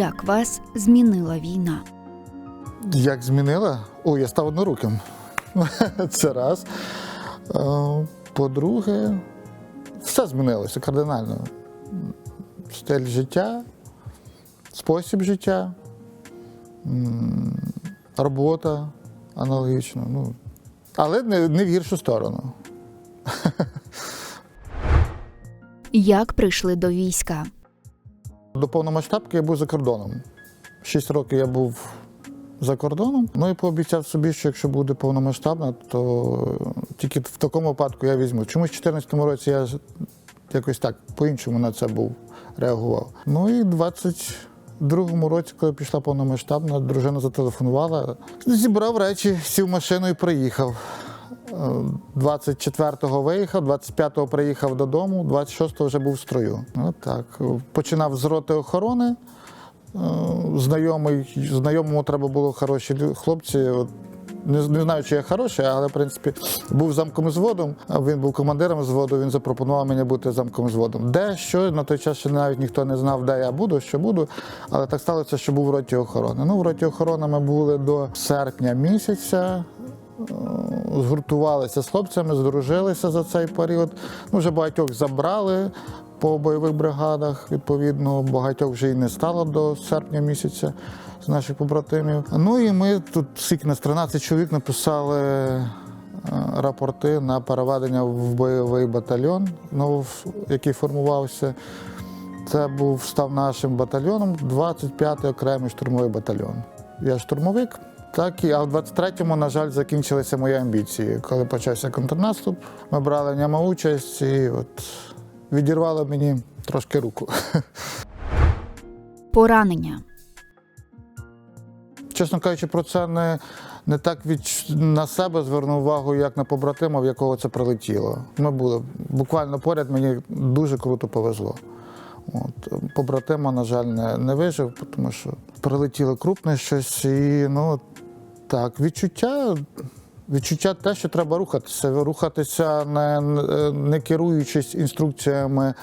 Як вас змінила війна? Як змінила? О, я став одноруким. Це раз. Е, По-друге, все змінилося кардинально. Стиль життя, спосіб життя, робота аналогічно. Ну, але не, не в гіршу сторону. Як прийшли до війська? До повномасштабки я був за кордоном. Шість років я був за кордоном. Ну і пообіцяв собі, що якщо буде повномасштабна, то тільки в такому випадку я візьму. Чомусь в 2014 році я якось так по-іншому на це був реагував. Ну і в 22-му році, коли пішла повномасштабна, дружина зателефонувала, зібрав речі, сів в машину і приїхав. Е, 24-го виїхав, 25-го приїхав додому, 26-го вже був в строю. От так. Починав з роти охорони. Е, Знайомий, знайомому треба було хороші хлопці. Не, не знаю, чи я хороший, але в принципі був замком зводом. Він був командиром зводу. Він запропонував мені бути замком зводом. Де що на той час ще навіть ніхто не знав, де я буду, що буду. Але так сталося, що був в роті охорони. Ну, в роті охорони ми були до серпня місяця згуртувалися з хлопцями, здружилися за цей період. Ну, вже багатьох забрали по бойових бригадах. Відповідно, багатьох вже і не стало до серпня місяця з наших побратимів. Ну і ми тут скільки нас 13 чоловік написали е, рапорти на переведення в бойовий батальйон, ну, який формувався. Це був став нашим батальйоном, 25-й окремий штурмовий батальйон. Я штурмовик. Так, і а в 23-му, на жаль, закінчилися мої амбіції. Коли почався контрнаступ, ми брали в ньому участь і от відірвало мені трошки руку. Поранення. Чесно кажучи, про це не, не так від, на себе звернув увагу, як на побратима, в якого це прилетіло. Ми були буквально поряд, мені дуже круто повезло. От, побратима, на жаль, не, не вижив, тому що прилетіло крупне щось і ну так, відчуття. Відчуття те, що треба рухатися. Рухатися не, не керуючись інструкціями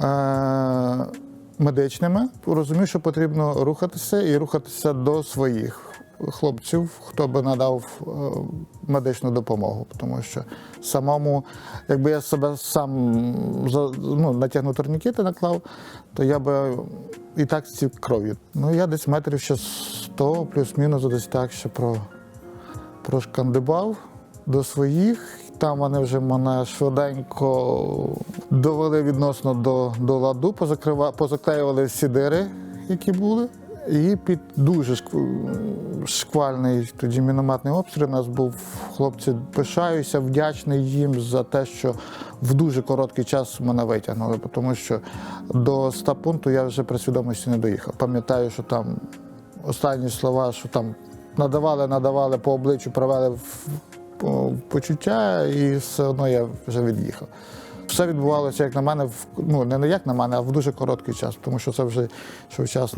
е, медичними. Розумію, що потрібно рухатися і рухатися до своїх хлопців, хто би надав е, медичну допомогу. Тому що самому, якби я себе сам ну, натягнув турнікети, наклав, то я би і так стік кров'ю. Ну, я десь метрів ще 100 плюс-мінус, десь так, що про прошкандибав до своїх. Там вони вже мене швиденько довели відносно до, до ладу, позаклеювали всі дири, які були. І під дуже шквальний тоді мінометний обстріл у нас був хлопці. Пишаюся, вдячний їм за те, що в дуже короткий час мене витягнули, тому що до 100 пункту я вже при свідомості не доїхав. Пам'ятаю, що там останні слова, що там надавали, надавали по обличчю, провели в по- почуття, і все одно я вже від'їхав. Все відбувалося, як на мене, ну не як на мене, а в дуже короткий час, тому що це вже йшов час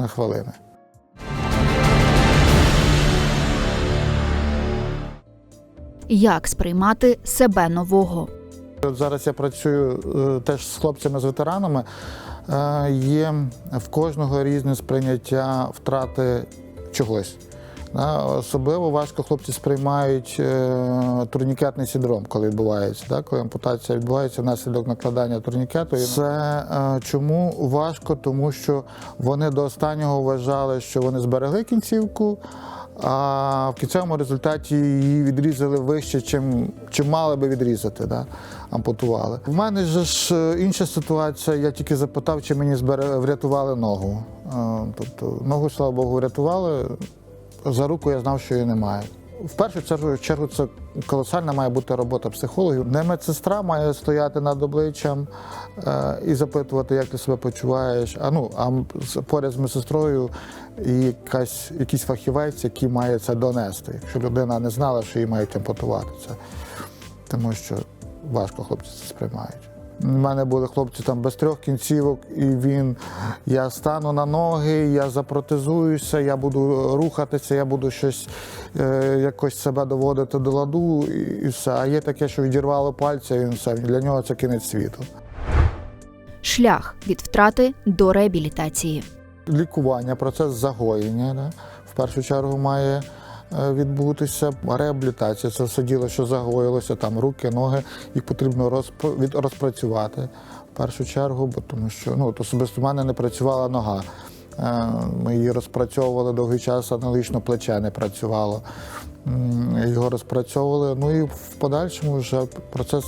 Як сприймати себе нового? Зараз я працюю е, теж з хлопцями з ветеранами. Е, Є в кожного різне сприйняття втрати чогось. Особливо важко хлопці сприймають е, турнікетний синдром, коли відбувається. Да, коли ампутація відбувається внаслідок накладання турнікету. Це е, чому важко? Тому що вони до останнього вважали, що вони зберегли кінцівку, а в кінцевому результаті її відрізали вище, чим, чим мали би відрізати, да? ампутували. В мене ж е, інша ситуація. Я тільки запитав, чи мені врятували ногу. Е, Тобто ногу, слава Богу, врятували. За руку я знав, що її немає. В першу чергу, чергу це колосальна має бути робота психологів. Не медсестра має стояти над обличчям е, і запитувати, як ти себе почуваєш. А ну а поряд з медсестрою і якась, якийсь фахівець, який має це донести. Якщо людина не знала, що її мають ампутувати це. Тому що важко хлопці це сприймають. У мене були хлопці там без трьох кінцівок, і він я стану на ноги, я запротезуюся, я буду рухатися, я буду щось е, якось себе доводити до ладу і, і все. А є таке, що відірвало пальця, і він все для нього це кінець світу. Шлях від втрати до реабілітації. Лікування, процес загоєння да, в першу чергу має відбутися. Реабілітація це все діло, що загоїлося, там руки, ноги, їх потрібно розпрацювати в першу чергу, бо тому що ну, особисто в мене не працювала нога. Е, Ми її розпрацьовували довгий час, аналогічно плече не працювало. Його розпрацьовували. Ну і в подальшому вже процес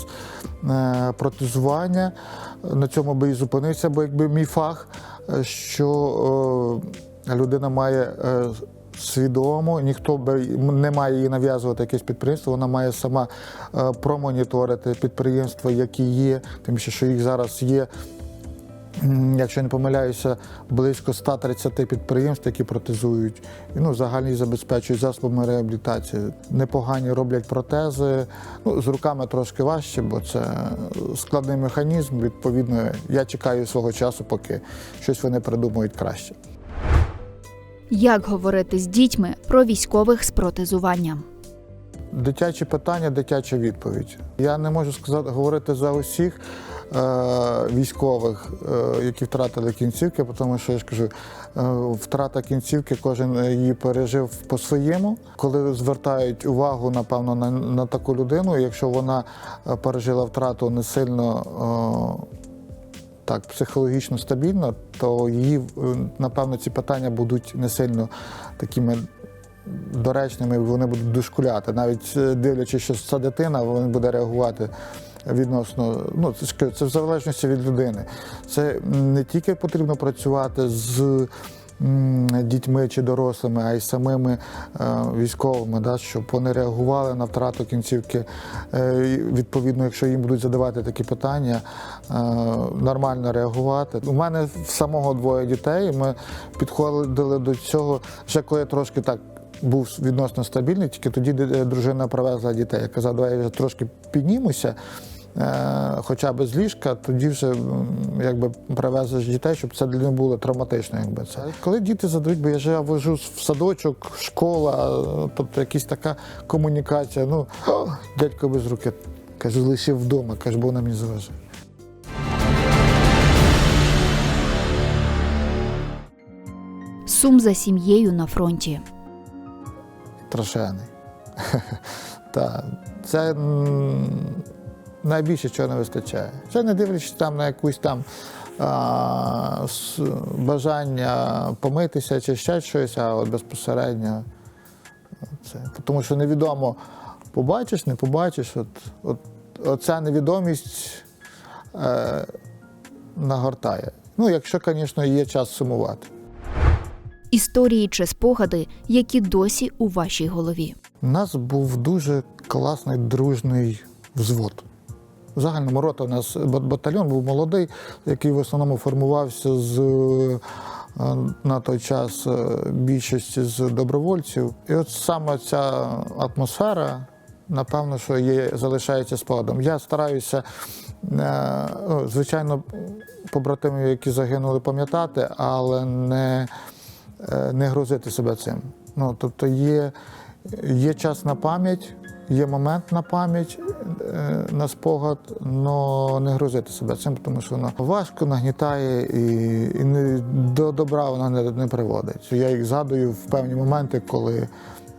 е, протезування. На цьому би і зупинився, бо якби мій фах, е, що е, людина має е, свідомо, ніхто би не має їй нав'язувати якесь підприємство, вона має сама е, промоніторити підприємства, які є, тим що їх зараз є Якщо не помиляюся, близько 130 підприємств, які протезують, ну, загальні забезпечують засобами реабілітації. Непогані роблять протези. Ну, з руками трошки важче, бо це складний механізм. Відповідно, я чекаю свого часу, поки щось вони придумають краще. Як говорити з дітьми про військових з протезуванням? Дитячі питання, дитяча відповідь. Я не можу сказати говорити за усіх е, військових, е, які втратили кінцівки, тому що я ж кажу, е, втрата кінцівки, кожен її пережив по-своєму. Коли звертають увагу, напевно, на, на таку людину, якщо вона е, пережила втрату не сильно. Е, так, психологічно стабільно, то її, е, напевно, ці питання будуть не сильно такими доречними, вони будуть дошкуляти. Навіть е, дивлячись, що ця дитина, вона буде реагувати відносно. Ну, це це в залежності від людини. Це не тільки потрібно працювати з. Дітьми чи дорослими, а й самими е, військовими, да, щоб вони реагували на втрату кінцівки. Е, відповідно, якщо їм будуть задавати такі питання, е, нормально реагувати. У мене самого двоє дітей. Ми підходили до цього ще коли я трошки так був відносно стабільний, тільки тоді дружина привезла дітей. Я казав, давай я трошки піднімуся. Е, Хоча б з ліжка, тоді вже якби привезеш дітей, щоб це для них було травматично. Якби це. Коли діти задають, бо я ж я вожу в садочок, школа, е, тобто якась така комунікація. Ну, дядько без руки. Кажу, лишив вдома, каже, бо вона мені заважає. Сум за сім'єю на фронті. страшенний. Та, це найбільше чого не вистачає. Це не дивлячись там на якусь там а, с- бажання помитися чи ще щось, а от безпосередньо це. Тому що невідомо, побачиш, не побачиш. От, от, оця невідомість е, нагортає. Ну, якщо, звісно, є час сумувати. Історії чи спогади, які досі у вашій голові. У нас був дуже класний дружний взвод. В загальному рота у нас батальйон був молодий, який в основному формувався з е, на той час е, більшості з добровольців. І от саме ця атмосфера, напевно, що є, залишається спогадом. Я стараюся, е, ну, звичайно, побратимів, які загинули, пам'ятати, але не, не грузити себе цим. Ну, тобто є, є час на пам'ять, є момент на пам'ять, е, на спогад, але не грузити себе цим, тому що воно важко нагнітає і, і не, до добра воно не, не приводить. Я їх згадую в певні моменти, коли.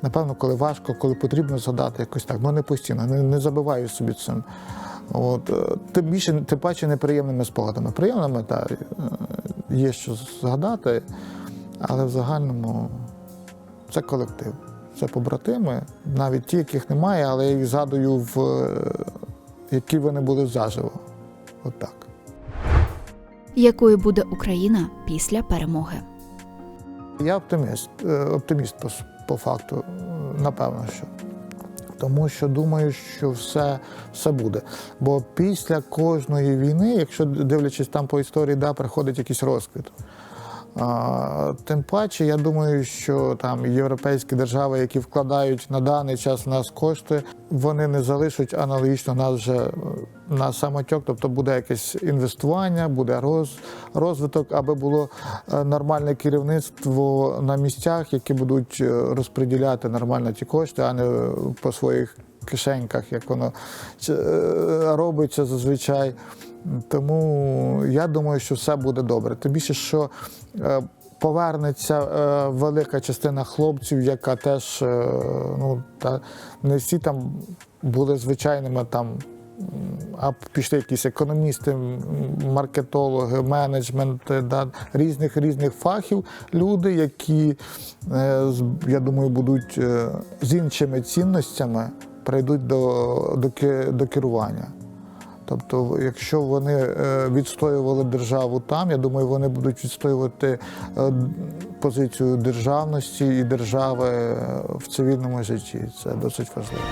Напевно, коли важко, коли потрібно згадати якось так, ну не постійно, не, не забиваю собі цим. От, е, тим більше, тим паче неприємними спогадами. Приємними, так, е, є що згадати, але в загальному це колектив. Це побратими, навіть ті, яких немає, але я їх згадую, в е, які вони були заживо. От так. Якою буде Україна після перемоги? Я оптиміст, е, оптиміст по, по факту, е, напевно, що. Тому що думаю, що все, все буде. Бо після кожної війни, якщо дивлячись там по історії, да, приходить якийсь розквіт. Тим паче, я думаю, що там європейські держави, які вкладають на даний час в нас кошти, вони не залишать аналогічно нас вже е, на самотьок, тобто буде якесь інвестування, буде роз, розвиток, аби було е, нормальне керівництво на місцях, які будуть е, розподіляти нормально ті кошти, а не по своїх кишеньках, як воно е, робиться зазвичай. Тому я думаю, що все буде добре. Тим більше, що е, повернеться е, велика частина хлопців, яка теж ну, та, не всі там були звичайними там. А пішли якісь економісти, маркетологи, менеджменти, да, різних різних фахів, люди, які, я думаю, будуть з іншими цінностями прийдуть до, до, до керування. Тобто, якщо вони е, відстоювали державу там, я думаю, вони будуть відстоювати е, позицію державності і держави е, в цивільному житті. Це досить важливо.